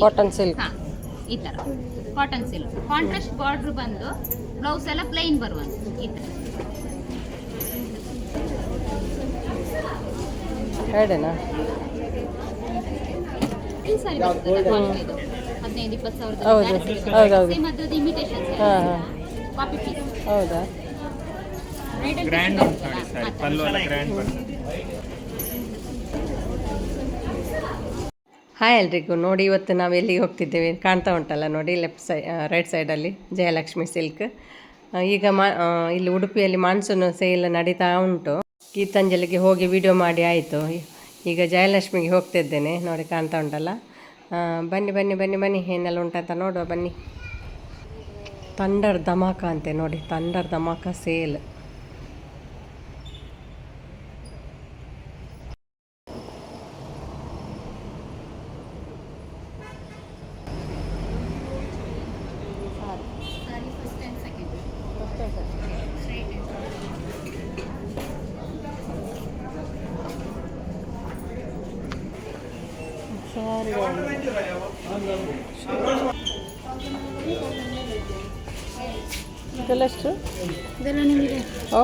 Cotton silk ಈ ತರ. Cotton silk contrast border ಬಂದು ಬ್ಲೌಸ್ ಎಲ್ಲ ಪ್ಲೈನ್ ಬರುವಂತ ಈ ತರ. ಎರಡೇನಾ? ಈ ಸಾರಿ. ಹದಿನೈದು ಇಪ್ಪತ್ತು ಸಾವಿರದ ಹೌದು, ಹೌದೌದು. ಸೇಮ್ ಅದ್ರದ್ದು ಇಮಿಟೇಷನ್ ಹಾಂ ಹಾಂ. ಕಾಪಿ ಪೀಸ್ ಹೌದಾ? ಗ್ರ್ಯಾಂಡ್ ಉಂಟು ಸಾರಿ. ಪಲ್ಲು ಎಲ್ಲ ಗ್ರ್ಯಾಂಡ್ ಬರ್ತದೆ. ಹಾಯ್ ಎಲ್ರಿಗೂ. ನೋಡಿ, ಇವತ್ತು ನಾವು ಎಲ್ಲಿಗೆ ಹೋಗ್ತಿದ್ದೇವೆ? ಕಾಣ್ತಾ ಉಂಟಲ್ಲ ನೋಡಿ ಲೆಫ್ಟ್ ಸೈ ರೈಟ್ ಸೈಡಲ್ಲಿ ಜಯಲಕ್ಷ್ಮಿ ಸಿಲ್ಕ್ ಈಗ ಮಾ ಇಲ್ಲಿ ಉಡುಪಿಯಲ್ಲಿ ಮಾನ್ಸೂನ್ ಸೇಲ್ ನಡೀತಾ ಉಂಟು. ಗೀತಾಂಜಲಿಗೆ ಹೋಗಿ ವಿಡಿಯೋ ಮಾಡಿ ಆಯಿತು. ಈಗ ಜಯಲಕ್ಷ್ಮಿಗೆ ಹೋಗ್ತಿದ್ದೇನೆ. ನೋಡಿ, ಕಾಣ್ತಾ ಉಂಟಲ್ಲ. ಬನ್ನಿ ಬನ್ನಿ ಬನ್ನಿ ಬನ್ನಿ. ಏನೆಲ್ಲ ಉಂಟಂತ ನೋಡುವ, ಬನ್ನಿ. ತಂಡರ್ ಧಮಾಕ ಅಂತೆ ನೋಡಿ ತಂಡರ್ ಧಮಾಕ ಸೇಲ್.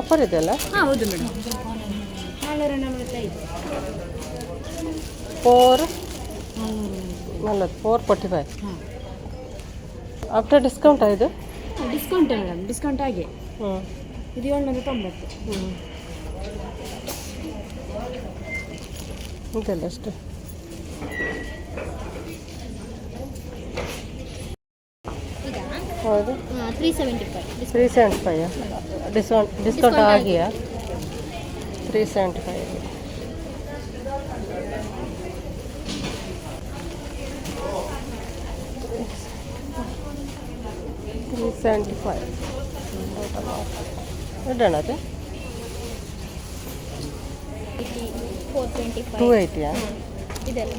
ಆಫರ್ ಇದೆಯಲ್ಲ ಹಾಂ ಹೌದು ಮೇಡಮ್ ನಲವತ್ತೈದು ಫೋರ್ ನಲ್ವತ್ತು ಫೋರ್ ಫೋರ್ಟಿ ಫೈವ್ ಹಾಂ ಆಫ್ಟರ್ ಡಿಸ್ಕೌಂಟ್ ಇದು? ಡಿಸ್ಕೌಂಟ್ ಮೇಡಮ್ ಡಿಸ್ಕೌಂಟ್ ಆಗಿ ಹ್ಞೂ ಇದು ಏಳ್ನೂರ ತೊಂಬತ್ತು ಹ್ಞೂ ಇದೆಲ್ಲ ಅಷ್ಟು. ಹೌದು. Three seventy five three seventy five discount discount Discount ಆಗಿಯಾ three seventy five three seventy five ಇಡೋಣ ಅದು ಫೋರ್ ಟ್ವೆಂಟಿ ಟೂ ಫೈವ್ ಏಯ್ಟಿಯಾ ಇದೆಲ್ಲ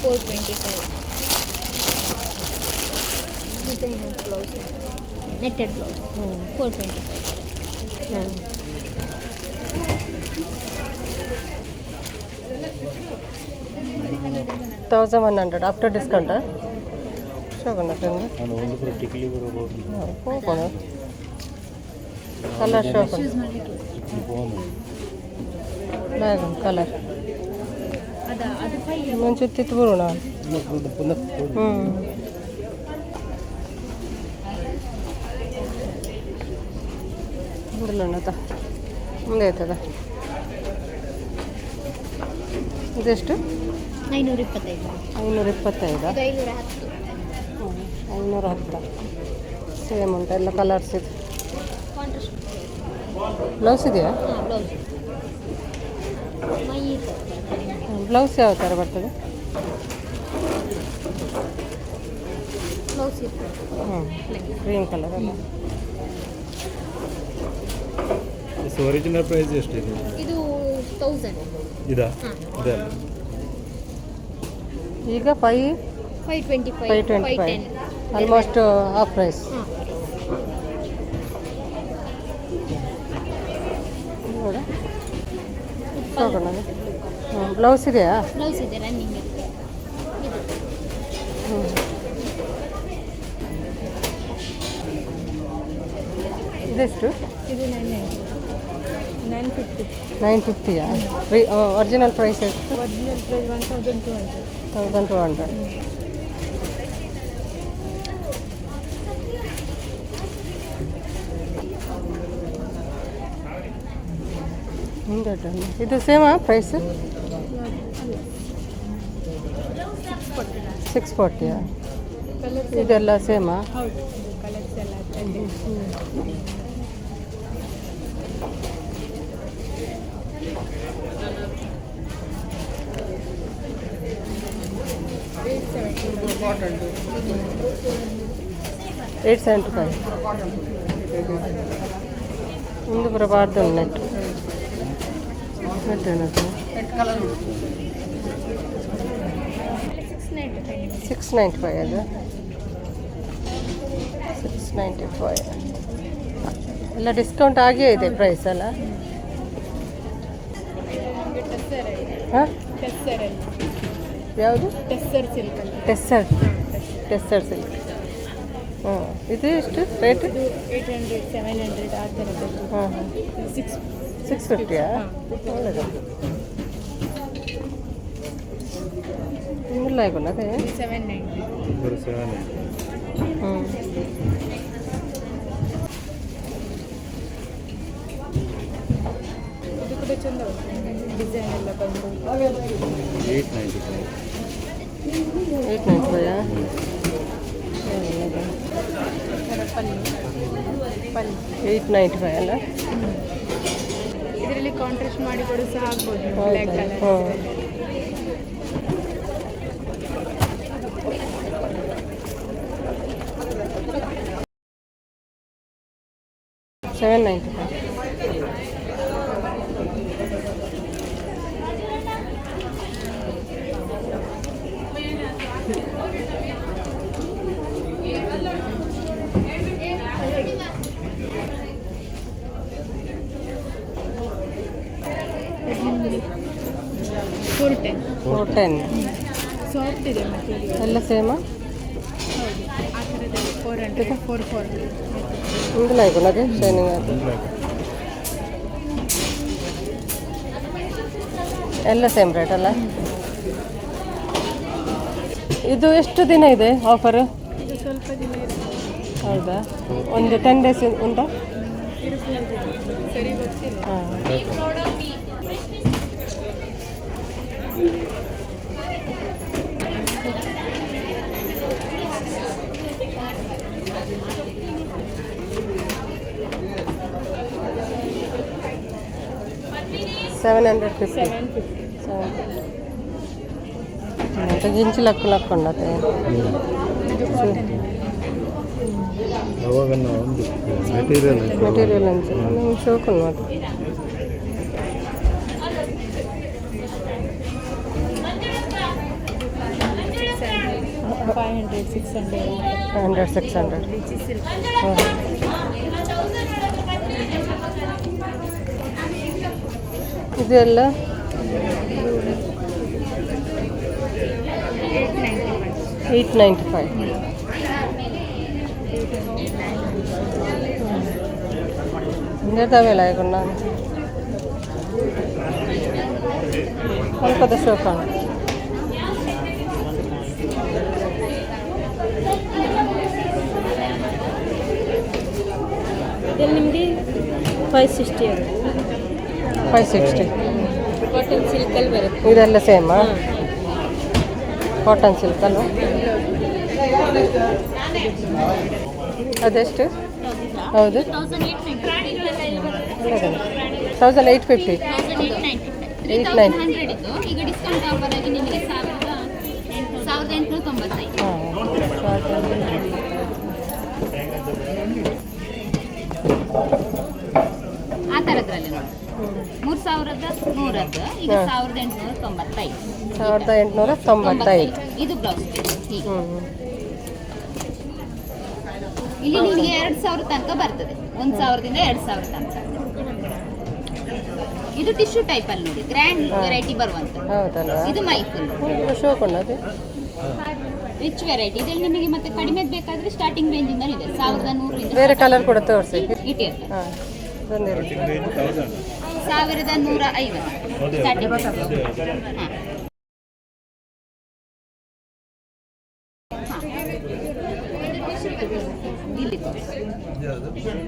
four twenty five designer blouse netted blouse ಹ್ಞೂ ಫೋರ್ ಟ್ವೆಂಟಿ ಫೈವ್ ಹ್ಞೂ ತೌಸಂಡ್ ಒನ್ ಹಂಡ್ರೆಡ್ ಆಫ್ಟರ್ ಡಿಸ್ಕೌಂಟಾ ಶೋಭನ ಹೋಗೋಣ colour ಶೋಭನ bag colour ಅದ ಇಲ್ಲ ಮುಂದೆ ಆಯ್ತದ? ಇದೆಷ್ಟು? ಐನೂರ ಇಪ್ಪತ್ತೈದು ಐನೂರ ಇಪ್ಪತ್ತೈದು ಐನೂರ ಹತ್ತು ಐನೂರ ಹತ್ತು ಸೇಮ್ ಉಂಟು ಎಲ್ಲ ಕಲರ್ಸ್ ಇದೆ. ಬ್ಲೌಸ್ ಇದೆಯಾ? ಬ್ಲೌಸ್ ಯಾವ ಥರ ಬರ್ತದೆ? ಹ್ಞೂ ಗ್ರೀನ್ ಕಲರ್ ಅಲ್ಲ ಒರಿಜಿನಲ್ ಪ್ರೈಸ್ ಎಷ್ಟಿದೆ ಇದು? ತೌಸಂಡ್ ಇದಾ? ಈಗ five five twenty five five twenty five almost half price ನೋಡೋಣ. ಬ್ಲೌಸ್ ಇದೆಯಾ? ಬ್ಲೌಸ್ ಇದೆ ರನ್ನಿಂಗ್ ಇದು. ಹ್ಞೂ ಇದೆಷ್ಟು? ಇದು ನೈನ್ ನೈನ್ ಫಿಫ್ಟಿ ನೈನ್ ಫಿಫ್ಟಿಯಾ ಒರಿಜಿನಲ್ ಪ್ರೈಸ್ ಎಷ್ಟು? Original price one thousand two hundred thousand two hundred ಇದು ಸೇಮಾ ಪ್ರೈಸ್ ಸಿಕ್ಸ್ ಫೋರ್ಟಿಯಾ ಇದೆಲ್ಲ ಸೇಮಾ ಹೌದು ಕಲರ್ಸ್ ಎಲ್ಲ ಏಯ್ಟ್ ಸೆವೆಂಟಿ ಫೈವ್ ಒಂದು ಬರಬಾರ್ದು ನೆಟ್ ನೆಟ್ ಏನದು six ninety five six ninety five ಅದು ಸಿಕ್ಸ್ ನೈಂಟಿ ಫೈವ್ ಎಲ್ಲ ಡಿಸ್ಕೌಂಟ್ ಆಗೇ ಇದೆ ಪ್ರೈಸ್ ಅಲ್ಲ ಟೆಸ್ಸರ್ ಹಾಂ ಟೆಸ್ಸರಲ್ಲಿ ಯಾವುದು? ಟೆಸ್ಸರ್ ಸಿಲ್ಕ್ ಅಂತ. ಟೆಸ್ಸರ್. ಟೆಸ್ಸರ್ ಸಿಲ್ಕ್. ಹಾಂ ಇದು ಎಷ್ಟು? Rate eight hundred seven hundred ಆ ಥರ ಹಾಂ. ಹಾಂ ಸಿಕ್ಸ್ ಸಿಕ್ಸ್ ಫಿಫ್ಟಿಯಾ ಒಳ್ಳೆಯದು ಮುಲ್ಲಾಯ್ಕೊಲ್ಲ ಅದೇ ಸೆವೆನ್ ನೈಂಟಿ ಹ್ಞೂ. ಇದು ಕೂಡ ಚಂದ ಡಿಸೈನ್ ಎಲ್ಲ ಬಂದು. ಏಯ್ಟ್ ನೈಂಟಿ ಥರ pallu pallu eight ninety five ಅಲ್ಲ? ಇದರಲ್ಲಿ ಕಾಂಟ್ರಾಸ್ಟ್ ಮಾಡಿ ಕೂಡ ಸಹ ಆಗ್ಬೋದು black colour. Seven ninety five. Four ten four ten soft ಇದೆ ಮೆಟೀರಿಯಲ್ ಎಲ್ಲ ಸೇಮಾ ಹೌದು ಆ ಥರದಲ್ಲಿ ಫೋರ್ ಹಂಡ್ರೆಡ್ ಫೋರ್ ಶೈನಿಂಗ್ ಎಲ್ಲ ಸೇಮ್ ರೇಟ್ ಅಲ್ಲ? ಇದು ಎಷ್ಟು ದಿನ ಇದೆ ಆಫರ್ ಇದು ಸ್ವಲ್ಪ ದಿನ ಹೌದಾ? ಒಂದು ಟೆನ್ ಡೇಸ್ ಉಂಟಾ? ಹಾಂ. Seven hundred fifty. ఎంత దించి లక్కు లక్కు ఉండదు. మెటీరియల్ అంటే నుంచి చూకున్నమాట ഹൺഡ്രഡ് സിക്സ് ഹൺഡ്രഡ് ഇതല്ല? എയ്റ്റ് നയന്റി ഫൈവ് വില കൊണ്ടാണ് നമുക്കത് ഷോക്കാണ് ಇದರಲ್ಲಿ ನಿಮಗೆ ಫೈವ್ ಸಿಕ್ಸ್ಟಿ ಆಗುತ್ತೆ. ಫೈವ್ ಸಿಕ್ಸ್ಟಿ ಕಾಟನ್ ಸಿಲ್ಕಲ್ಲಿ ಬರುತ್ತೆ. ಇದೆಲ್ಲ ಸೇಮಾ ಕಾಟನ್ ಸಿಲ್ಕ್ ಅಲ್ವಾ? ಅದೆಷ್ಟು? ಹೌದು. Thousand eight fifty eight thousand hundred ಇತ್ತು ಈಗ ಡಿಸ್ಕೌಂಟ್ ಆಫರ್ ಆಗಿ ನಿಮಗೆ ಸಾವಿರದ ಸಾವಿರದ ಎಂಟುನೂರ ತೊಂಬತ್ತೈದು ಹಾಂ ಆ ಥರದ್ರಲ್ಲಿ ನೋಡಿ ಮೂರು ಸಾವಿರದ ನೂರದ್ದು ಈಗ. ಸಾವಿರದ ಎಂಟುನೂರ ತೊಂಬತ್ತೈದು. ಸಾವಿರದ ಎಂಟುನೂರ ತೊಂಬತ್ತೈದು. ಇದು ಬ್ಲೌಸ್ ಇಲ್ಲಿ ನಿಮಗೆ ಎರಡು ಸಾವಿರ ತನಕ ಬರ್ತದೆ. ಒಂದು ಸಾವಿರದಿಂದ ಎರಡು ಸಾವಿರ ತನಕ. ಇದು ಟಿಶ್ಯೂ ಟೈಪ್ ಅಲ್ಲಿ ನೋಡಿ ಗ್ರ್ಯಾಂಡ್ ವೆರೈಟಿ ಬರುವಂತ. ಇದು ಮೈಫುಲ್ ರಿಚ್ ವೆರೈಟಿ ಇದರಲ್ಲಿ ನಿಮಗೆ ಮತ್ತೆ ಕಡಿಮೆ ಬೇಕಾದ್ರೆ ಸ್ಟಾರ್ಟಿಂಗ್ ರೇಂಜ್ ಇಂದ ಇದೆ. ಸಾವಿರದ ನೂರು ಬೇರೆ ಕಲರ್ ಕೂಡ ತೋರಿಸಿ. ಇಟ್ಟಿರ್ತಾರೆ. ಸಾವಿರದ ನೂರ ಐವತ್ತು.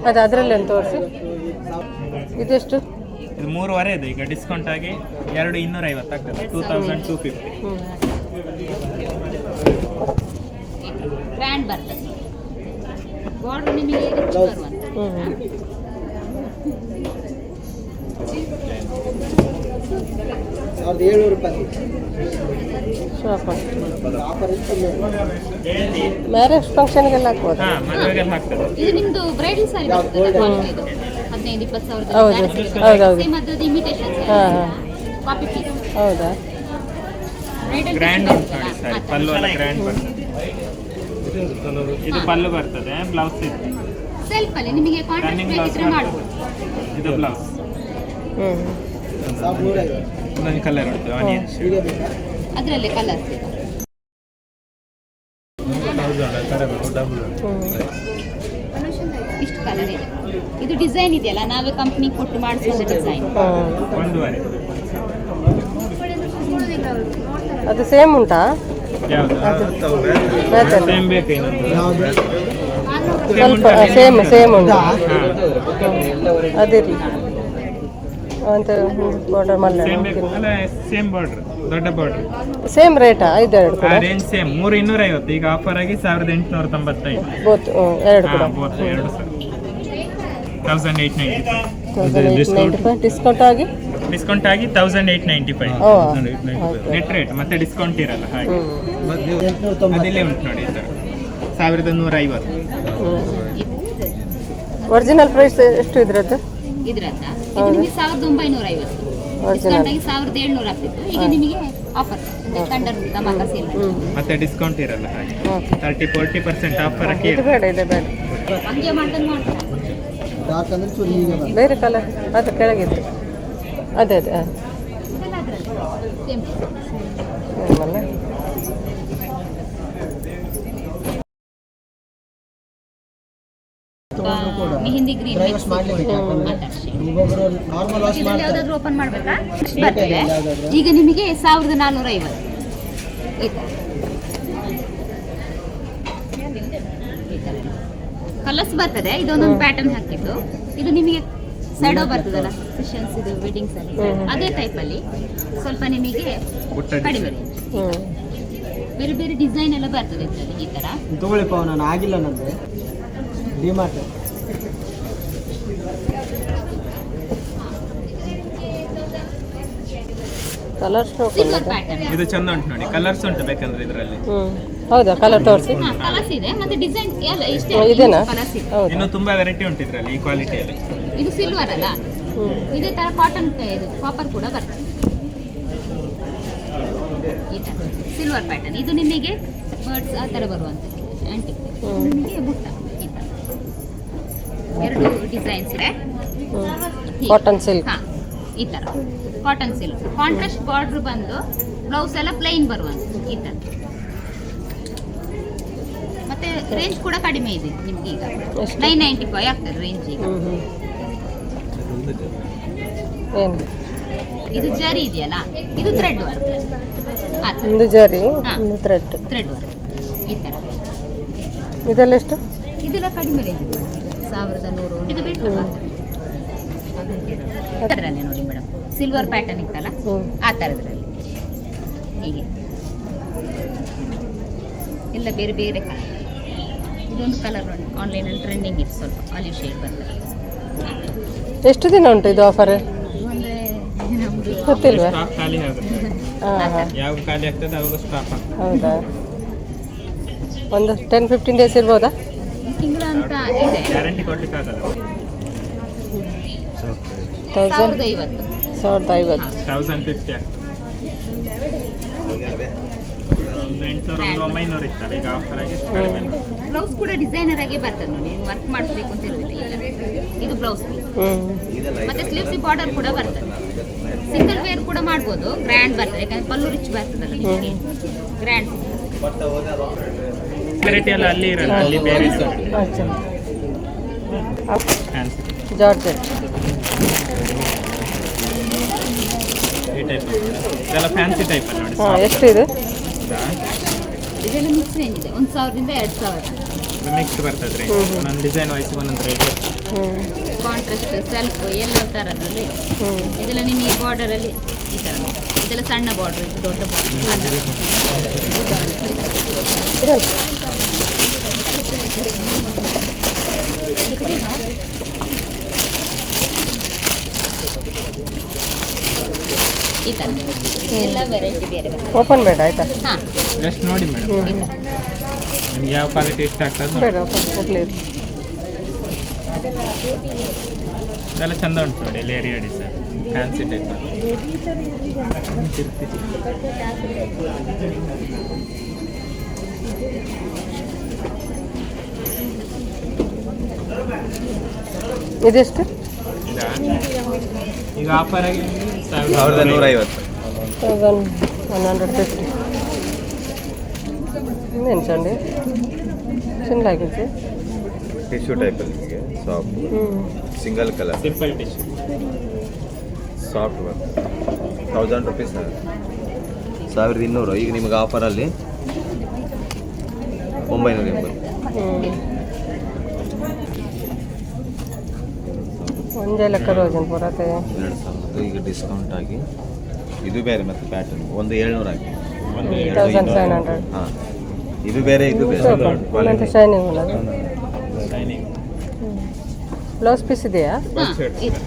ಅದು ಅದರಲ್ಲಿ ಒಂದು ತೋರಿಸಿ. ಇದೆಷ್ಟು? ಇದು ಮೂರುವರೆ ಇದೆ. ಈಗ ಡಿಸ್ಕೌಂಟ್ ಆಗಿ ಎರಡು ಇನ್ನೂರ ಐವತ್ತು ಆಗ್ತದೆ two thousand two fifty. Brand ಬರ್ತದೆ. ಬಾರ್ಡರ್ ನಿಮಗೆ ರಿಚ್ ಬರುವಂತ ಹ್ಞೂ ಸಾವಿರದ ಏಳ್ನೂರು ರೂಪಾಯಿ. ಶಾಪ್ ಮ್ಯಾರೇಜ್ ಫಂಕ್ಷನ್ಗೆಲ್ಲ ಹಾಕ್ಬೋದು. ಇದು ನಿಮ್ದು ಬ್ರೈಡಲ್ ಸಾರಿ. ಹದಿನೈದು ಇಪ್ಪತ್ತು ಸಾವಿರದ ಹೌದು, ಹೌದೌದು. ಇಮಿಟೇಷನ್ ಕಾಪಿ ಪೀಸ್ ಹೌದಾ? ಗ್ರ್ಯಾಂಡ್ ಸರಿ ಪಲ್ಲು ಗ್ರ್ಯಾಂಡ್ ಬರ್ತದೆ. ಇದು ಪಲ್ಲು ಬರ್ತದೆ ಬ್ಲೌಸ್ ಇದೆ. ಸೆಲ್ಫ್ ಅಲ್ಲಿ ನಿಮಗೆ ಕಾಂಟ್ರಾಕ್ಟ್ ಬ್ಲೌಸ್ ಬೇಕಿದ್ರೆ ಮಾಡ್ಬೋದು. ಇದು ಬ್ಲೌಸ್ ಹ್ಞೂ ಕಲರ್ ಉಂಟು ಅದರಲ್ಲೇ ಇಷ್ಟು ಕಲರ್ ಇದೆ. ಇದು ಡಿಸೈನ್ ಇದೆಯಲ್ಲ ನಾವೇ ಕಂಪ್ನಿ ಕೊಟ್ಟು ಮಾಡಿಸೋದು ಡಿಸೈನ್ ಒಂದೂವರೆ. ಅದು ಸೇಮ್ ಉಂಟಾ? ಯಾವುದು? ಮ್ಯಾಚಲ್ಲಿ ಸೇಮ್ ಸ್ವಲ್ಪ ಸೇಮ್ ಉಂಟಾ. ಅದೇ ಅದಿರಲಿ ಅಂತ ಬಾರ್ಡರ್ ಮಲ್ಲ ಸೇಮ್ ಸೇಮ್ ದೊಡ್ಡ ಬಾರ್ಡರ್ ಸೇಮ್ ರೇಟಾ ಇದೆರಡು ಕೂಡ? ರೇಂಜ್ ಸೇಮ್ ಮೂರು ಇನ್ನೂರ ಐವತ್ತು ಈಗ ಆಫರ್ ಆಗಿ ಸಾವಿರದ ಎಂಟುನೂರ ತೊಂಬತ್ತೈದು. ಬೋತ್ ಎರಡು ಕೂಡ. ಬೋತ್ ಎರಡು sir. Thousand eight ninety five thousand eight ninety five discount ಆಗಿ ಡಿಸ್ಕೌಂಟ್ ಆಗಿ thousand eight ninety five net rate ಮತ್ತೆ ಡಿಸ್ಕೌಂಟ್ ಇರಲ್ಲ ಹಾಗೆ. ಅದಿಲ್ಲೇ ಉಂಟು ನೋಡಿ ಸರ್ ಸಾವಿರದ ನೂರ ಐವತ್ತು ಒರಿಜಿನಲ್ ಪ್ರೈಸ್ ಎಷ್ಟು ಇದ್ರದ್ದು? ಇದ್ರದ್ದ ಇದು ನಿಮಗೆ ಸಾವಿರದ ಒಂಬೈನೂರ ಐವತ್ತು ಡಿಸ್ಕೌಂಟ್ ಆಗಿ ಸಾವಿರದ ಏಳ್ನೂರ ಆಗ್ತಿತ್ತು. ಈಗ ನಿಮಗೆ ಆಫರ್ ಕಂಡರ್ ಮತ್ತೆ ಡಿಸ್ಕೌಂಟ್ ಇರಲ್ಲ ಹಾಗೆ. ತರ್ಟಿ ಫೋರ್ಟಿ ಪರ್ಸೆಂಟ್ ಆಫರ್ ಇದು ಬೇಡ ಇದು ಬೇಡ. ಹಂಗೆ ಮಾಡ್ದಂಗೆ ಮಾಡ್ತಾರೆ. ಬೇರೆ ಕಲರ್ ಅದು ಕೆಳಗಿತ್ತು ಅದೇ ಅದೇ ಸೇಮ್ ಡ್ರೈವರ್ಸ್ ಮಾಡಲಿಕ್ಕೆ ನಾರ್ಮಲ್ ವಾಶ್ ಮಾಡ್ತಾರೆ. ಯಾವ್ದಾದ್ರು ಓಪನ್ ಮಾಡ್ಬೇಕಾ? ಬರ್ತದೆ. ಈಗ ನಿಮಗೆ ಸಾವಿರದ ನಾನ್ನೂರ ಐವತ್ತು ಕಲರ್ಸ್ ಬರ್ತದೆ. ಇದೊಂದೊಂದು ಪ್ಯಾಟರ್ನ್ ಹಾಕಿದ್ದು. ಇದು ನಿಮಗೆ ಸೈಡೋ ಬರ್ತದಲ್ಲ? ಸೆಷನ್ಸ್ ಇದು ವೆಡ್ಡಿಂಗ್ಸ್ ಅಲ್ಲಿ. ಅದೇ ಟೈಪ್ ಅಲ್ಲಿ. ಸ್ವಲ್ಪ ನಿಮಗೆ ಕಡಿಮೆ ಬೇರೆ ಬೇರೆ ಡಿಸೈನ್ ಎಲ್ಲ ಬರ್ತದೆ ಈ ತರ. ತಗೊಳ್ಳಿಪ್ಪ ನಾನು ಆಗಿಲ್ಲ ನಂದು. ಡಿಮಾರ್ಟ್ ಕಲರ್ ಸ್ಟೋಕ್ ಇದು ಚಂದ ಉಂಟು ನೋಡಿ. ಕಲರ್ಸ್ ಉಂಟು ಬೇಕಂದ್ರೆ ಇದರಲ್ಲಿ. ಹ್ಞೂ ಹೌದಾ? ಕಲರ್ ತೋರಿಸಿ. ಹಾ ಕಲರ್ಸ್ ಇದೆ. ಮತ್ತೆ ಡಿಸೈನ್ ಎಲ್ಲ ಇಷ್ಟೇ ಇದೇನಾ? ಕಲರ್ಸ್ ಇದೆ. ಹೌದು? ಇನ್ನು ತುಂಬಾ ವೆರೈಟಿ ಉಂಟು ಇದರಲ್ಲಿ ಈ ಕ್ವಾಲಿಟಿಯಲ್ಲಿ ಇದು ಸಿಲ್ವರ್ ಅಲ್ಲ? ಹ್ಞೂ ಇದೇ ತರ ಕಾಟನ್ ಇದು ಕಾಪರ್ ಕೂಡ ಬರ್ತದೆ. ಈ ತರ. ಸಿಲ್ವರ್ ಪ್ಯಾಟರ್ನ್ ಇದು ನಿಮಗೆ ಬರ್ಡ್ಸ್ ಆ ತರ ಬರುವಂಥದ್ದು. ಆಂಟಿಕ್ ಹ್ಮ್. ನಿಮಗೆ ಬುಟ್ಟ. ಎರಡು ಡಿಸೈನ್ಸ್ ಇದೆ. ಹ್ಞೂ ಕಾಟನ್ ಸಿಲ್ಕ್ ಈ ಥರ. ಕಾಟನ್ ಸಿಲ್ಕ್ ಕಾಂಟ್ರಾಸ್ಟ್ ಬಾರ್ಡ್ರ್ ಬಂದು ಬ್ಲೌಸ್ ಎಲ್ಲ ಪ್ಲೈನ್ ಬರುವಂಥದ್ದು ಈ ಥರ. ಮತ್ತೆ ರೇಂಜ್ ಕೂಡ ಕಡಿಮೆ ಇದೆ ನಿಮ್ಗೆ ಈಗ? ನೈನ್ ನೈಂಟಿ ಫೈವ್ ಆಗ್ತದೆ ರೇಂಜ್ ಈಗ. ಇದು ಜರಿ ಇದೆಯಲ್ಲ? ಇದು ಥ್ರೆಡ್ ವರ್ಕ್ ಆ ಒಂದು ಜರಿ ಒಂದು ಥ್ರೆಡ್ ಥ್ರೆಡ್ ವರ್ಕ್ ಈ ಥರ. ಇದೆಲ್ಲ ಎಷ್ಟು? ಇದೆಲ್ಲ ಕಡಿಮೆ ರೇಂಜ್ ಸಾವಿರದ ನೂರು. ಇದು ಬೇಕು ಅದರಲ್ಲೇ ನೋಡಿ ಮೇಡಮ್. ಸಿಲ್ವರ್ ಪ್ಯಾಟರ್ನ್ ಇತ್ತಲ್ಲ? ಹ್ಞೂ ಆ ಥರದ್ರಲ್ಲಿ ಹೀಗೆ. ಎಲ್ಲ ಬೇರೆ ಬೇರೆ ಕಲರ್ ಇದೊಂದು ಕಲರ್ ನೋಡಿ. ಆನ್ಲೈನಲ್ಲಿ ಟ್ರೆಂಡಿಂಗ್ ಇತ್ತು ಸ್ವಲ್ಪ. ಆಲಿವ್ ಶೇಡ್ ಬರ್ತದೆ ಎಷ್ಟು ದಿನ ಉಂಟು ಇದು ಆಫರ್ ಅಂದರೆ ನಮ್ಮದು ಗೊತ್ತಿಲ್ವಾ? ಸ್ಟಾಕ್ ಖಾಲಿ ಆಗುತ್ತೆ. ಹಾಂ. ಹಾಂ ಯಾವಾಗ ಖಾಲಿ ಆಗ್ತದೆ ಅವಾಗ ಸ್ಟಾಕ್ ಆಗ್ತದೆ ಹೌದಾ? ಒಂದು ಟೆನ್ ಫಿಫ್ಟೀನ್ ಡೇಸ್ ಇರ್ಬೋದಾ? ತಿಂಗಳ ಅಂತ ಇದೆ. ಗ್ಯಾರಂಟಿ ಕೊಡ್ಲಿಕ್ಕೆ ಆಗಲ್ಲ ತೌಸಂಡ್ ಸಾವಿರದ ಐವತ್ತು ತೌಸಂಡ್ ಫಿಫ್ಟಿ ಒಂದು ಎಂಟುನೂರು ಒಂದು ಒಂಬೈನೂರು ಇತ್ತಲ್ಲ ಈಗ ಆಫರ್ ಆಗಿ ಕಡಿಮೆ. ಬ್ಲೌಸ್ ಕೂಡ ಡಿಸೈನರ್ ಆಗಿ ಬರ್ತದೆ ನೋಡಿ ವರ್ಕ್ ಮಾಡಿಸ್ಬೇಕು ಅಂತ ಹೇಳಿದ್ರೆ ಇದು ಬ್ಲೌಸ್ ಮತ್ತೆ ಸ್ಲೀವ್ಸ್ ಬಾರ್ಡರ್ ಕೂಡ ಬರ್ತದೆ ಸಿಂಗಲ್ ವೇರ್ ಕೂಡ ಮಾಡ್ಬೋದು ಗ್ರ್ಯಾಂಡ್ ಬರ್ತದೆ ಯಾಕಂದ್ರೆ ಪಲ್ಲು ರಿಚ್ ಬರ್ತದಲ್ಲ ನಿಮಗೆ ಗ್ರ್ಯಾಂಡ್ ವೆರೈಟಿ ಎಲ್ಲ ಅಲ್ಲಿ ಇರಲ್ಲ ಅಲ್ಲಿ ಬೇರೆ ಜಾರ್ಜೆಟ್. ಇದೆಲ್ಲ ಫ್ಯಾನ್ಸಿ ಟೈಪ್ ಅಲ್ಲಿ ನೋಡಿ ಹಾಂ ಎಷ್ಟು ಇದು ಇದೆಲ್ಲ ಮಿಕ್ಸ್ ರೇಂಜ್ ಇದೆ ಒಂದು ಸಾವಿರದಿಂದ ಎರಡು ಸಾವಿರ. ಮಿಕ್ಸ್ ಬರ್ತದೆ ರೀ. ಒಂದೊಂದು ಡಿಸೈನ್ ವೈಸ್ ಒಂದೊಂದು ರೇಟ್ ಕಾಂಟ್ರಾಸ್ಟ್ ಸೆಲ್ಫ್ ಎಲ್ಲ ಥರದ್ರಲ್ಲಿ ಹ್ಞೂ ಇದೆಲ್ಲ ನಿಮಗೆ ಬಾರ್ಡರಲ್ಲಿ ಈ ಥರ ಇದೆಲ್ಲ ಸಣ್ಣ ಬಾರ್ಡರ್ ಇದು ದೊಡ್ಡ ಬಾರ್ಡರ್ ಈ ಥರ. ಎಲ್ಲ ವೆರೈಟಿ ಬೇರೆ ಓಪನ್ ಬೇಡ ಆಯಿತಾ? ಜಸ್ಟ್ ನೋಡಿ ಮೇಡಮ್. ನಿಮ್ಗೆ ಯಾವ ಕ್ವಾಲಿಟಿ ಇಷ್ಟ ಆಗ್ತದೆ ಬೇಡ ಓಪನ್ ಇದೆಲ್ಲ ಚಂದ ಉಂಟು ನೋಡಿ ಲೇರಿ ಅಡಿ ಸರ್ ಫ್ಯಾನ್ಸಿ ಟೈಪ್ ಇದೆಷ್ಟು? ಈಗ ಆಫರ್ ಆಗಿ ಸಾವಿರದ ನೂರ ಐವತ್ತು ತೌಸಂಡ್ ಒನ್ ಹಂಡ್ರೆಡ್ ಫಿಫ್ಟಿ ಇನ್ನೇನು ಚಂಡಿ ಚೆನ್ನಾಗಿತ್ತು ಟಿಶ್ಯೂ ಟೈಪಲ್ಲಿ ನಿಮಗೆ ಸಾಫ್ಟ್ ಹ್ಞೂ single colour simple tissue soft work thousand rupees ಸಾವಿರದ ಇನ್ನೂರು. ಈಗ ನಿಮಗೆ ಆಫರಲ್ಲಿ ಒಂಬೈನೂರ ಎಂಬತ್ತು. ಒಂದೇ ಲೆಕ್ಕ ರೋಜನ್ ಬರುತ್ತೆ. ಎರಡು ಸಾವಿರದ ಈಗ ಡಿಸ್ಕೌಂಟ್ ಆಗಿ ಇದು ಬೇರೆ ಮತ್ತೆ ಪ್ಯಾಟರ್ನ್ ಒಂದು ಏಳ್ನೂರು ಆಗಿ. ಒಂದು ತೌಸಂಡ್ ಸೆವೆನ್ ಹಂಡ್ರೆಡ್ ಹಾಂ. ಇದು ಬೇರೆ ಇದು ಬೇರೆ. ಮತ್ತೆ ಕ್ವಾಲಿಟಿ ಶೈನಿಂಗ್ ಉಳ್ಳದು ಶೈನಿಂಗ್ ಬ್ಲೌಸ್ ಪೀಸ್ ಇದೆಯಾ? ಹಾ, ಇದು.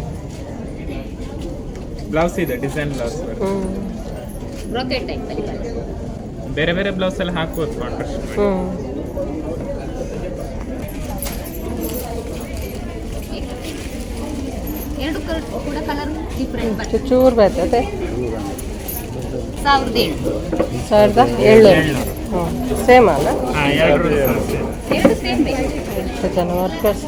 ಬ್ಲೌಸ್ ಇದೆ ಡಿಸೈನ್ ಬ್ಲೌಸ್ ಬೇರೆ ಬೇರೆ ಬ್ಲೌಸ್ ಎಲ್ಲ ಹಾಕ್ಬೋದು ಕಾಂಟ್ರಾಸ್ಟ್ ಹ್ಞೂ ಎರಡು ಕೂಡ ಕಲರ್ ಡಿಫ್ರೆಂಟ್ ಚೂರು ಬರ್ತದೆ. ಸಾವಿರದ ಏಳು. ಸಾವಿರದ ಏಳ್ನೂರು ಹ್ಞೂ ಸೇಮ್ ಅಲ್ಲ? ಎರಡು ಸೇಮ್. ಜನ ವರ್ಕರ್ಸ್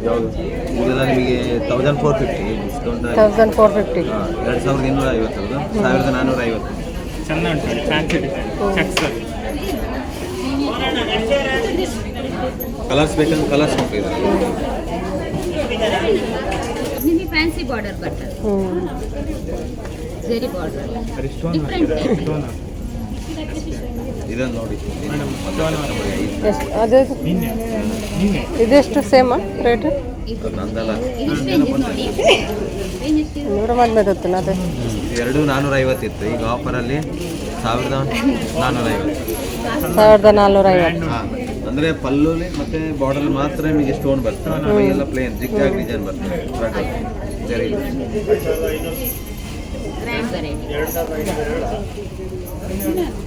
ಇದೆಲ್ಲ ನಿಮಗೆ thousand four fifty discount thousand four fifty ಎರಡು ಸಾವಿರದ ಇನ್ನೂರ ಐವತ್ತು ಸಾವಿರದ ನಾನ್ನೂರ ಐವತ್ತು ಚೆಂದ ಉಂಟು ಫ್ಯಾನ್ಸಿ ಡಿಸೈನ್ ಚೆಕ್ಸ್ ಕಲರ್ಸ್ ಬೇಕಂದ್ರೆ ಕಲರ್ಸ್ ಉಂಟು ನಿಮಗೆ ಫ್ಯಾನ್ಸಿ ಬಾರ್ಡರ್ ಬರ್ತದೆ. ಜರಿ ಬಾರ್ಡರ್ ಡಿಫ್ರೆಂಟ್ ಇದನ್ನು ನೋಡಿ. ಎಷ್ಟು? ಅದು ಇದೆಷ್ಟು ಸೇಮಾ ರೇಟ್? ನಂದಲ್ಲ. ನೂರ ಮಾಡ್ಬೇಕಿತ್ತು ಅದೇ. ಎರಡು ನಾನ್ನೂರ ಐವತ್ತಿತ್ತು ಈಗ ಆಫರಲ್ಲಿ ಸಾವಿರದ ನಾನ್ನೂರ ಐವತ್ತು ಸಾವಿರದ ನಾನ್ನೂರ ಐವತ್ತು ಅಂದ್ರೆ ಪಲ್ಲುಲಿ ಮತ್ತೆ ಬಾರ್ಡರ್ ಮಾತ್ರ ನಿಮಗೆ ಸ್ಟೋನ್ ಬರ್ತದೆ? ಎಲ್ಲ ಪ್ಲೇನ್ ಜಿಗ್ಜಾಗ್ ಡಿಸೈನ್ ಬರ್ತದೆ. ಸರಿ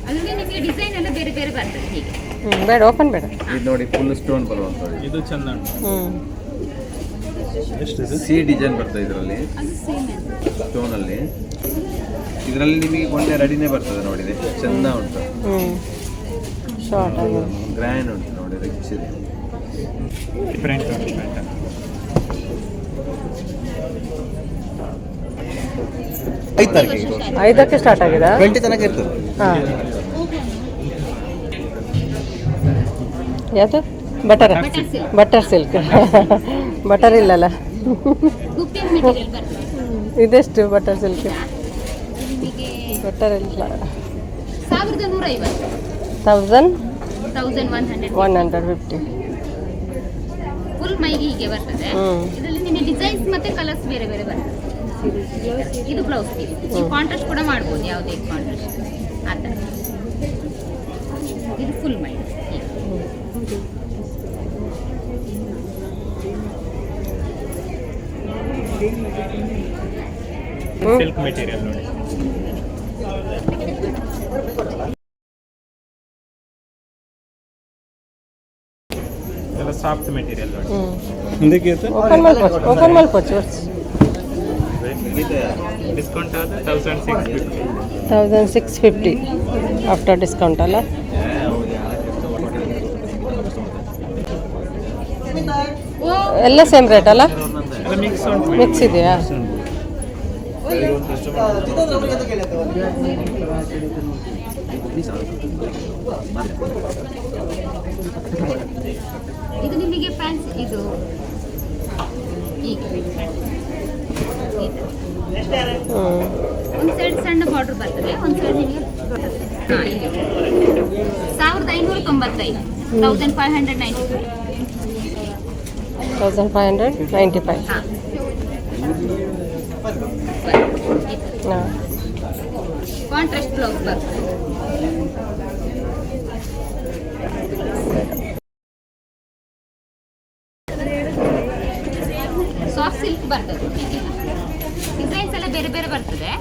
ಗ್ರ್ಯಾಂಡ್ ನಿಮಗೆ ಡಿಸೈನ್ ಎಲ್ಲ ಬೇರೆ ಬೇರೆ ಬರ್ತದೆ ಹೀಗೆ. ಹ್ಞೂ ಬೇಡ ಓಪನ್ ಬೇಡ. ಇದು ನೋಡಿ ಫುಲ್ ಸ್ಟೋನ್ ಬರುವಂಥದ್ದು. ಇದು ಚಂದ. ಹ್ಞೂ ಸಿ ಡಿಸೈನ್ ಬರ್ತದೆ ಇದರಲ್ಲಿ. ಅದು ಸೇಮ್ ಸ್ಟೋನಲ್ಲಿ ಇದರಲ್ಲಿ ನಿಮಗೆ ಒಳ್ಳೆ ರೆಡಿನೇ ಬರ್ತದೆ ನೋಡಿ ಚೆನ್ನ ಚೆಂದ ಉಂಟು. ಶಾರ್ಟ್ ಗ್ರ್ಯಾಂಡ್ ಉಂಟು ನೋಡಿ ರಿಚ್ ಇದೆ. ಡಿಫ್ರೆಂಟ್ ಪ್ಯಾಟರ್ನ್ ಐದು ತಾರೀಕಿಗೆ ಐದಕ್ಕೆ ಸ್ಟಾರ್ಟ್ ಆಗಿದೆ? ಟ್ವೆಂಟಿ ತನಕ ಇರ್ತದೆ. ಹಾಂ. ಯಾವುದು? ಬಟರ್ ಬಟರ್ ಸಿಲ್ಕ್ ಬಟರ್ ಇಲ್ಲಲ್ಲ. ಇದೆಷ್ಟು ಬಟರ್ ಸಿಲ್ಕ್ ಬಟರ್ ಇಲ್ಲ. Thousand one hundred one hundred fifty full ಮೈಗೆ ಹೀಗೆ ಬರ್ತದೆ. ಇದರಲ್ಲಿ ನಿಮಗೆ ಡಿಸೈನ್ಸ್ ಮತ್ತೆ ಕಲರ್ಸ್ ಬೇರೆ ಬೇರೆ ಬರ್ತದೆ. ಇದು ಬ್ಲೌಸ್ ಪೀಸ್ ನೀವು ಕಾಂಟ್ರಾಸ್ಟ್ ಕೂಡ ಮಾಡ್ಬೋದು ಯಾವುದೇ ಕಾಂಟ್ರಾಸ್ಟ್ ಆ ಥರ. ಇದು ಫುಲ್ ಮೈ ಹ್ಮ್. ಸಿಲ್ಕ್ ಮೆಟೀರಿಯಲ್ ನೋಡಿ. ಎಲ್ಲ ಸಾಫ್ಟ್ ಮೆಟೀರಿಯಲ್ ನೋಡಿ. ಹ್ಞೂ ಓಪನ್ ಮಲ್ಪೋಚು open ಮಲ್ಪೋಚು discount thousand six fifty thousand six fifty after discount ಅಲ್ಲ? ಎಲ್ಲ ಸೇಮ್ ರೇಟ್ ಅಲ್ಲ? ಮಿಕ್ಸ್ ಇದೆಯಾ ಇದು ನಿಮಗೆ ಫ್ಯಾನ್ಸಿ ಇದು ಹೀಗೆ ಈ ಥರ. ಹ್ಞೂ ಒಂದು ಬಾರ್ಡರ್ ಬರ್ತದೆ. ನಿಮಗೆ ಸಾವಿರದ ಐನೂರ ತೊಂಬತ್ತೈದು. Thousand five hundred ninety five thousand five hundred ninety five contrast blouse ಬರ್ತದೆ ಸಾಫ್ಟ್ ಸಿಲ್ಕ್ ಬರ್ತದೆ ಡಿಸೈನ್ಸ್ ಎಲ್ಲ ಬೇರೆ ಬೇರೆ ಬರ್ತದೆ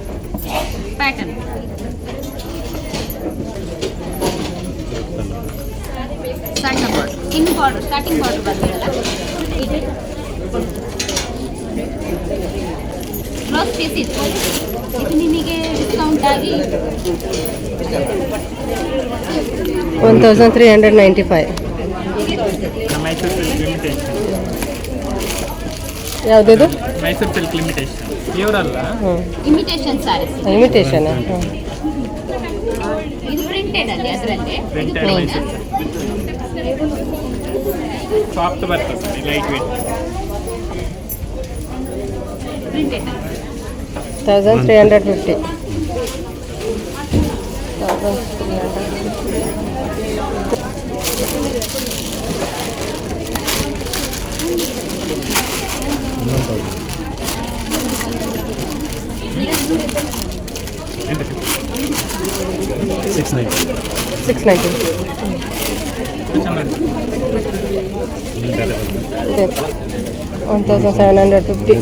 ಪ್ಯಾಟರ್ನ್ ಸಣ್ಣ ಬಾರ್ಡರ್ ಇನ್ನು ಬಾರ್ಡರ್ ಸ್ಟಾರ್ಟಿಂಗ್ ಬಾರ್ಡರ್ ಬರ್ತದಲ್ಲ ಇದೆ ಬ್ಲೌಸ್ ಪೀಸ್ ಇದೆ ಇದು ನಿಮಗೆ ಡಿಸ್ಕೌಂಟ್ ಆಗಿ one thousand three hundred ninety five ಯಾವುದಿದು? Mysuru silk limitation ಇವರಲ್ಲ? ಇಮಿಟೇಷನ್ ಸಾರೀಸ್ ಇಮಿಟೇಷನ್ ಇದು ಪ್ರಿಂಟೆಡ್ ಅಲ್ಲಿ ಅದರಲ್ಲಿ? ಪ್ರಿಂಟೆಡ್ ಮೈಸೂರು ಸಾಫ್ಟ್ ಬರ್ತದೆ light weight printed thousand three hundred fifty thousand three hundred six ninety ಇದೆ one thousand seven hundred fifty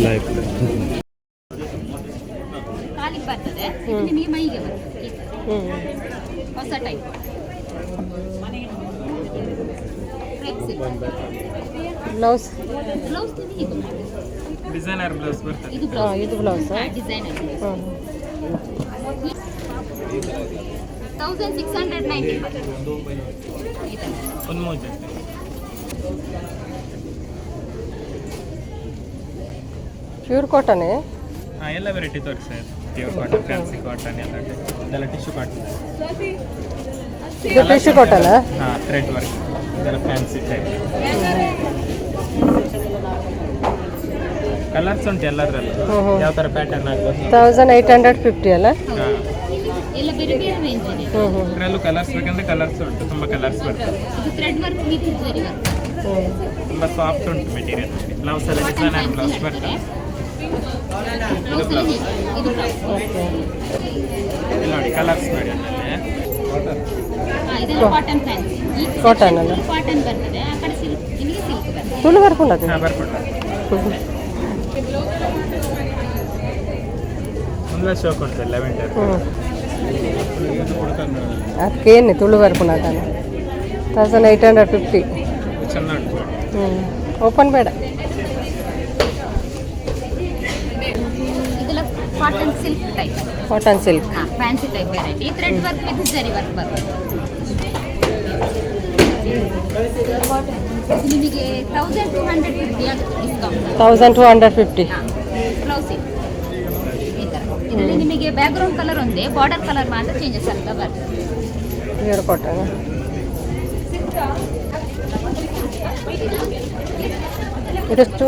ಕಾಲಿಗೆ ಬರ್ತದೆ ಇದು ನಿಮಗೆ ಮೈಗೆ ಬರ್ತದೆ. ಹೊಸ ಟೈಪ್ ಬ್ಲೌಸ್. ಬ್ಲೌಸ್ ಇದು ಡಿಸೈನರ್ ಬ್ಲೌಸ್ ಬರ್ತದೆ. ಇದು ಬ್ಲೌಸ್. ಇದು blouse thousand six hundred ninety pure ಕಾಟನೇ ಎಲ್ಲ ವೆರೈಟಿ ತೋರಿಸ್ತಾ ಇದೆ ಪ್ಯೂರ್ ಕಾಟನ್ ಫ್ಯಾನ್ಸಿ ಕಾಟನ್ ಎಲ್ಲ ಇದೆ. ಇದೆಲ್ಲ ಟಿಶ್ಯೂ ಕಾಟನ್ ಇದು ಟಿಶ್ಯೂ ಕಾಟನ ಹಾಂ ಥ್ರೆಡ್ ವರ್ಕ್ ಇದೆಲ್ಲ ಫ್ಯಾನ್ಸಿ ಟೈಪ್ ಕಲರ್ಸ್ ಉಂಟು ಎಲ್ಲದರಲ್ಲೂ. ಯಾವ ಥರ ಪ್ಯಾಟರ್ನ್ ಆಗ್ಬೋದು? ತೌಸಂಡ್ ಏಯ್ಟ್ ಹಂಡ್ರೆಡ್ ಫಿಫ್ಟಿ ಅಲ್ಲ? ಇದರಲ್ಲೂ ಕಲರ್ಸ್ ಬೇಕಂದ್ರೆ ಕಲರ್ಸ್ ಉಂಟು ತುಂಬ ಕಲರ್ಸ್ ಬರ್ತದೆ. ತುಂಬ ಸಾಫ್ಟ್ ಉಂಟು ಮೆಟೀರಿಯಲ್ ಬ್ಲೌಸ್ ಎಲ್ಲ ಬ್ಲೌಸ್ ಬರ್ತದೆ. ನೋಡಿ ಕಲರ್ಸ್ ನೋಡಿ ಕಾಟನ್ ಈ Cotton ಅಲ್ಲ? ಕಾಟನ್ ಬರ್ತದೆ ಆ ಕಡೆ ಸಿಲ್ಕ್ ನಿಮಗೆ ಸಿಲ್ಕ್ ಬರ್ತದೆ? ತುಳು ಬರ್ಕೊಂಡು ಹಾಂ ಶೋ ಲೆವೆಂಡರ್ ಅದಕ್ಕೇನು ತುಳು ತೌಸಂಡ್ ಏಯ್ಟ್ ಹಂಡ್ರೆಡ್ ಫಿಫ್ಟಿ ಹ್ಞೂ ಓಪನ್ ಬೇಡ ಇದೆಲ್ಲ cotton silk type cotton silk ಹಾಂ fancy type variety thread work with zari work ಬರ್ತದೆ ಇದು ನಿಮಗೆ thousand two hundred fifty discount thousand two hundred fifty blouse ಈ ಥರ ಇದರಲ್ಲಿ ನಿಮಗೆ ಬ್ಯಾಕ್ಗ್ರೌಂಡ್ ಕಲರ್ ಒಂದೇ ಬಾರ್ಡರ್ ಕಲರ್ ಮಾತ್ರ ಚೇಂಜಸ್ ಆಗ್ತಾ ಬರ್ತದೆ pure cotton ಇದಷ್ಟು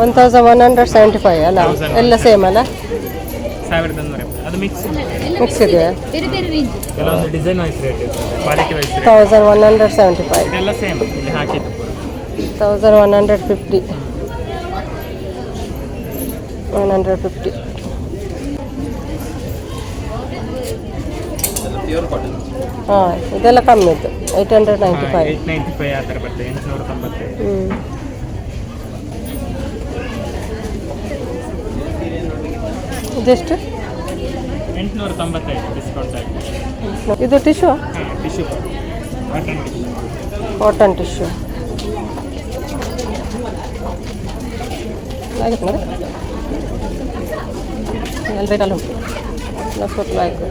one thousand one hundred seventy five ಅಲ್ಲ ಎಲ್ಲ ಸೇಮ್ ಅಲ್ಲ? ಸಾವಿರದ ಅದು ಮಿಕ್ಸ್ ಇದೆ ಕೆಲವೊಂದು ಡಿಸೈನ್ ವೈಸ್ ರೇಟ್ ಇರ್ತದೆ. Quality wise rate thousand one hundred seventy five ಇದೆಲ್ಲ ಸೇಮ್ ಇಲ್ಲಿ ಹಾಕಿದ್ದು ಪೂರ thousand one hundred fifty one hundred fifty ಹಾಂ ಇದೆಲ್ಲ ಕಮ್ಮಿ ಇತ್ತು eight hundred ninety five eight ninety five ಆ ಥರ ಬರ್ತದೆ. ಎಂಟುನೂರ ತೊಂಬತ್ತೈದು. ಹ್ಞೂ ಇದೆಷ್ಟು ಎಂಟುನೂರ ತೊಂಬತ್ತೈದು ಡಿಸ್ಕೌಂಟ್ ಆಗಿ ಇದು ಟಿಶ್ಯೂ? ಹಾಂ tissue. Cotton tissue cotton tissue ಆಗುತ್ತೆ ನೋಡಿ. ಎಲ್ಲ ರೇಟಲ್ಲಿ ಉಂಟು ಪ್ಲಸ್ ಕೊಟ್ಟು ಆಯಿತು.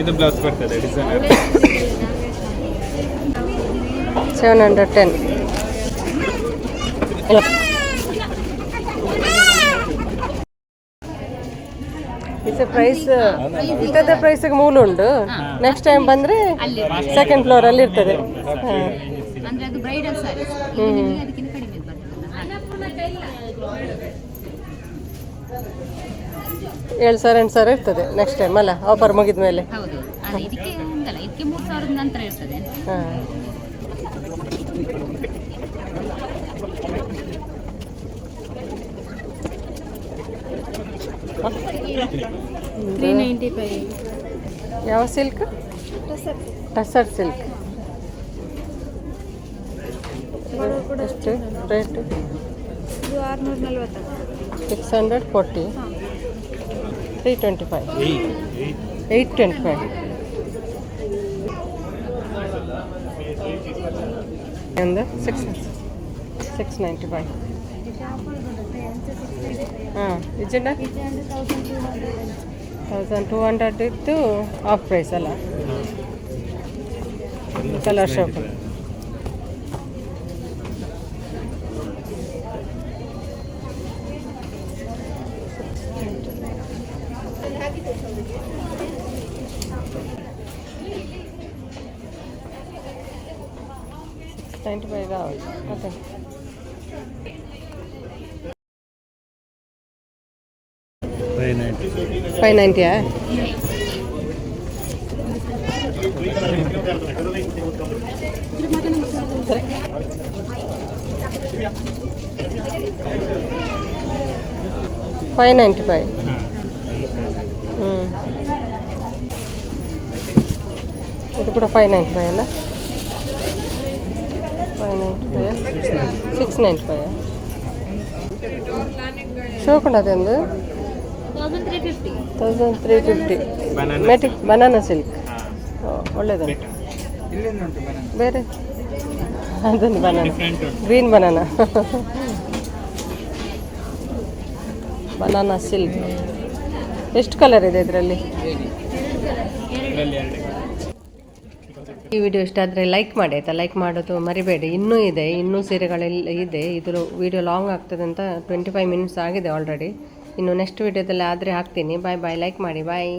ಇದು ಬ್ಲೌಸ್ ಬರ್ತದೆ ಡಿಸೈನರ್ ಸೆವೆನ್ ಹಂಡ್ರೆಡ್ ಟೆನ್ ಇದು ಪ್ರೈಸ್ ಇಂಥದ್ದೇ ಪ್ರೈಸ್ಗೆ ಮೂಲ ಉಂಟು. ನೆಕ್ಸ್ಟ್ ಟೈಮ್ ಬಂದರೆ ಸೆಕೆಂಡ್ ಫ್ಲೋರಲ್ಲಿ ಇರ್ತದೆ. ಹಾಂ ಏಳು ಸಾವಿರ ಎಂಟು ಸಾವಿರ ಇರ್ತದೆ ನೆಕ್ಸ್ಟ್ ಟೈಮ್ ಅಲ್ಲ ಆಫರ್ ಮುಗಿದ ಮೇಲೆ. ಹೌದು ಅದೇ ಇದಕ್ಕೆ ಹಂಗಲ್ಲ ಇದಕ್ಕೆ ಮೂರು ಸಾವಿರದ ನಂತರ ಇರ್ತದೆ ಹಾಂ ತ್ರೀ ನೈಂಟಿ ಫೈವ್ ಯಾವ ಸಿಲ್ಕ್ ಟಸರ್ ಸಿಲ್ಕ್ ಎಷ್ಟು? ರೇಟು ಇದು ಆರುನೂರ ನಲ್ವತ್ತು six hundred forty three twenty five eight twenty five ಒಂದು ಸಿಕ್ಸ್ ಸಿಕ್ಸ್ ನೈಂಟಿ ಫೈವ್ ಹಾಂ ಇಜೆಂಡ ತೌಸಂಡ್ ಟೂ ಹಂಡ್ರೆಡ್ ಇತ್ತು ಆಫ್ ಪ್ರೈಸ್ ಅಲ್ಲ ಕಲರ್ ఫైవ్ నైంటీయా ఫైవ్ నైంటీ ఫైవ్. ఇది కూడా ఫైవ్ నైంటీ ఫైవ్ అలా? Five ninety five. Six ninety five. షోకుండా తింది ತೌಸಂಡ್ ತ್ರೀ ಫಿಫ್ಟಿ ಮೆಟಿಕ್ ಬನಾನಾ ಸಿಲ್ಕ್ ಹಾಂ. ಒಳ್ಳೇದುಂಟು ಬೇರೆ? ಅದೊಂದು banana different green banana banana silk ಎಷ್ಟು ಕಲರ್ ಇದೆ ಇದರಲ್ಲಿ? ಈ ವಿಡಿಯೋ ಇಷ್ಟ ಆದರೆ ಲೈಕ್ ಮಾಡಿ ಆಯಿತಾ? ಲೈಕ್ ಮಾಡೋದು ಮರಿಬೇಡಿ. ಇನ್ನೂ ಇದೆ ಇನ್ನೂ ಸೀರೆಗಳೆಲ್ಲ ಇದೆ. ಇದು ವಿಡಿಯೋ ಲಾಂಗ್ ಆಗ್ತದೆ ಅಂತ ಟ್ವೆಂಟಿ ಫೈವ್ ಮಿನಿಟ್ಸ್ ಆಗಿದೆ ಆಲ್ರೆಡಿ ಇನ್ನು ನೆಕ್ಸ್ಟ್ ವಿಡಿಯೋದಲ್ಲಿ ಆದರೆ ಹಾಕ್ತೀನಿ. ಬಾಯ್ ಬಾಯ್ ಲೈಕ್ ಮಾಡಿ. ಬಾಯ್